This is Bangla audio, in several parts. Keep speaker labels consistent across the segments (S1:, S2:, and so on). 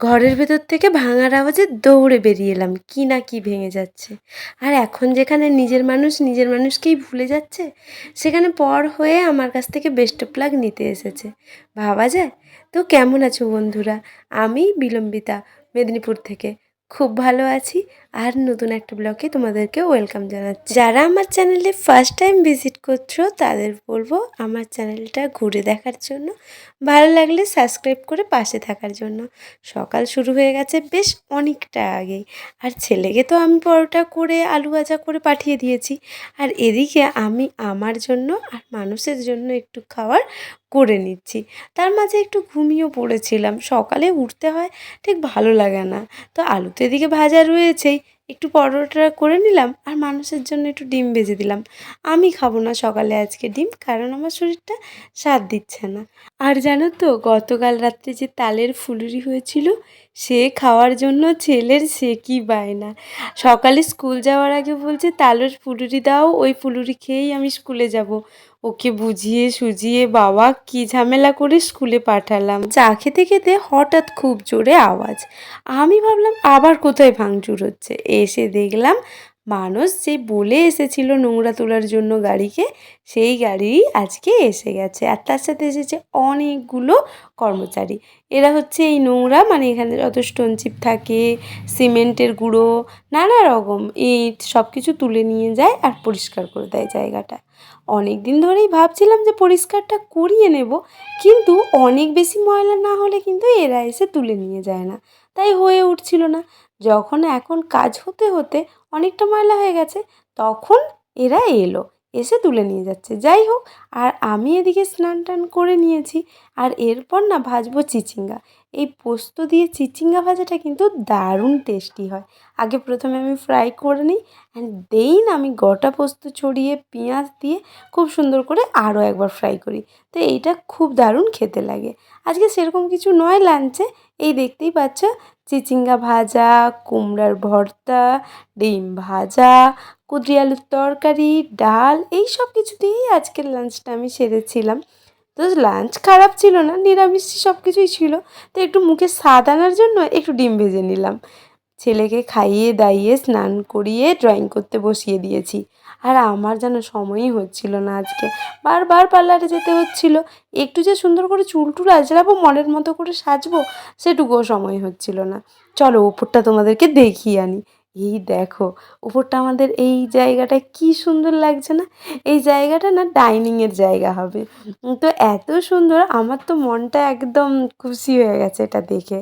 S1: ঘরের ভেতর থেকে ভাঙার আওয়াজে দৌড়ে বেরিয়ে এলাম, কি না কি ভেঙে যাচ্ছে। আর এখন যেখানে নিজের মানুষ, নিজের মানুষকেই ভুলে যাচ্ছে, সেখানে পর হয়ে আমার কাছ থেকে বেস্ট প্লাগ নিতে এসেছে। ভাবা যায়? তো কেমন আছো বন্ধুরা? আমি বিলম্বিতা, মেদিনীপুর থেকে। খুব ভালো আছি। আর নতুন একটা ব্লগে তোমাদেরকে ওয়েলকাম জানাচ্ছি। যারা আমার চ্যানেলে ফার্স্ট টাইম ভিজিট করছ, তাদের বলব আমার চ্যানেলটা ঘুরে দেখার জন্য, ভালো লাগলে সাবস্ক্রাইব করে পাশে থাকার জন্য। সকাল শুরু হয়ে গেছে বেশ অনেকটা আগেই। আর ছেলেকে তো আমি পরোটা করে, আলু ভাজা করে পাঠিয়ে দিয়েছি। আর এদিকে আমি আমার জন্য আর মানুষের জন্য একটু খাবার করে নিচ্ছি। তার মাঝে একটু ঘুমিয়েও পড়েছিলাম। সকালে উঠতে হয় ঠিক ভালো লাগে না। তো আলু তো এদিকে ভাজা রয়েছেই। একটু পরোটা করে নিলাম আর মানুষের জন্য একটু ডিম ভেজে দিলাম। আমি খাব না সকালে আজকে ডিম কারণ আমার শরীরটা স্বাদ দিচ্ছে না। আর জানো তো গতকাল রাত্রে যে তালের ফুলুরি হয়েছিল, সে খাওয়ার জন্য ছেলের সে কি বায়না। সকালে স্কুল যাওয়ার আগে বলছে, তালের ফুলুরি দাও, ওই ফুলুরি খেয়েই আমি স্কুলে যাব। ওকে বুঝিয়ে সুজিয়ে বাবা কি ঝামেলা করে স্কুলে পাঠালাম। চা খেতে খেতে হঠাৎ খুব জোরে আওয়াজ। আমি ভাবলাম আবার কোথায় ভাঙচুর হচ্ছে। এসে দেখলাম মানুষ যে বলে এসেছিল নোংরা তোলার জন্য গাড়িকে, সেই গাড়ি আজকে এসে গেছে। আর তার সাথে এসেছে অনেকগুলো কর্মচারী। এরা হচ্ছে এই নোংরা মানে এখানে যত স্টোন চিপ থাকে, সিমেন্টের গুঁড়ো, নানা রকম ইট সব কিছু তুলে নিয়ে যায় আর পরিষ্কার করে দেয় জায়গাটা। অনেক দিন ধরেই ভাবছিলাম যে পরিষ্কারটা করিয়ে নেব, কিন্তু অনেক বেশি ময়লা না হলে কিন্তু এরা এসে তুলে নিয়ে যায় না। তাই হয়ে উঠছিল না। যখন এখন কাজ হতে হতে অনেকটা ময়লা হয়ে গেছে, তখন এরা এলো, এসে তুলে নিয়ে যাচ্ছে। যাই হোক, আর আমি এদিকে স্নান টান করে নিয়েছি, আর এরপর না ভাজবো চিচিঙ্গা। এই পোস্ত দিয়ে চিচিঙ্গা ভাজাটা কিন্তু দারুণ টেস্টি হয়। আগে প্রথমে আমি ফ্রাই করে নিই অ্যান্ড দেন আমি গোটা পোস্ত ছড়িয়ে পেঁয়াজ দিয়ে খুব সুন্দর করে আরও একবার ফ্রাই করি। তো এইটা খুব দারুণ খেতে লাগে। আজকে সেরকম কিছু নয় লাঞ্চে, এই দেখতেই পাচ্ছ চিচিঙ্গা ভাজা, কুমড়ার ভর্তা, ডিম ভাজা, কুদরি আলুর তরকারি, ডাল, এই সব কিছু দিয়েই আজকের লাঞ্চটা আমি সেরেছিলাম। তো লাঞ্চ খারাপ ছিল না, নিরামিষ সব কিছুই ছিল। তো একটু মুখে স্বাদ আনার জন্য একটু ডিম ভেজে নিলাম। ছেলেকে খাইয়ে দাইয়ে স্নান করিয়ে ড্রয়িং করতে বসিয়ে দিয়েছি। আর আমার যেন সময়ই হচ্ছিল না আজকে। বারবার পার্লারে যেতে হচ্ছিল। একটু যে সুন্দর করে চুল টুল আজরাবো মনের মতো করে সাজবো, সেটুকুও সময় হচ্ছিল না। চলো, ওপরটা তোমাদেরকে দেখিয়ে আনি। এই দেখো উপরটা আমাদের এই জায়গাটা কি সুন্দর লাগছে না? এই জায়গাটা না ডাইনিংয়ের জায়গা হবে। তো এত সুন্দর, আমার তো মনটা একদম খুশি হয়ে গেছে এটা দেখে।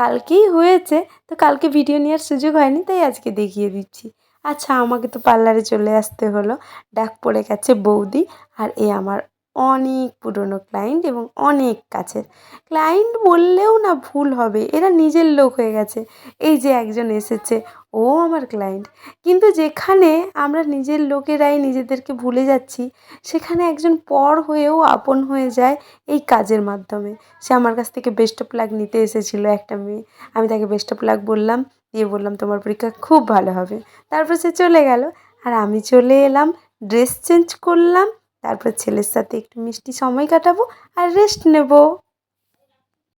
S1: কালকেই হয়েছে, তো কালকে ভিডিও নেওয়ার সুযোগ হয়নি, তাই আজকে দেখিয়ে দিচ্ছি। আচ্ছা আমাকে তো পার্লারে চলে আসতে হলো। ডাক পড়ে গেছে বৌদি আর এ আমার অনেক পুরনো ক্লায়েন্ট এবং অনেক কাছের। ক্লায়েন্ট বললেও না ভুল হবে, এরা নিজের লোক হয়ে গেছে। এই যে একজন এসেছে, ও আমার ক্লায়েন্ট কিন্তু যেখানে আমরা নিজের লোকেরাই নিজেদেরকে ভুলে যাচ্ছি, সেখানে একজন পর হয়েও আপন হয়ে যায় এই কাজের মাধ্যমে। সে আমার কাছ থেকে বেস্ট প্লাগ নিতে এসেছিল একটা মেয়ে। আমি তাকে বেস্ট প্লাগ বললাম দিয়ে বললাম, তোমার পরীক্ষা খুব ভালো হবে। তারপর সে চলে গেল। আর আমি চলে এলাম ড্রেস চেঞ্জ করলাম। তারপর ছেলের সাথে একটু মিষ্টি সময় কাটাবো আর রেস্ট নেব।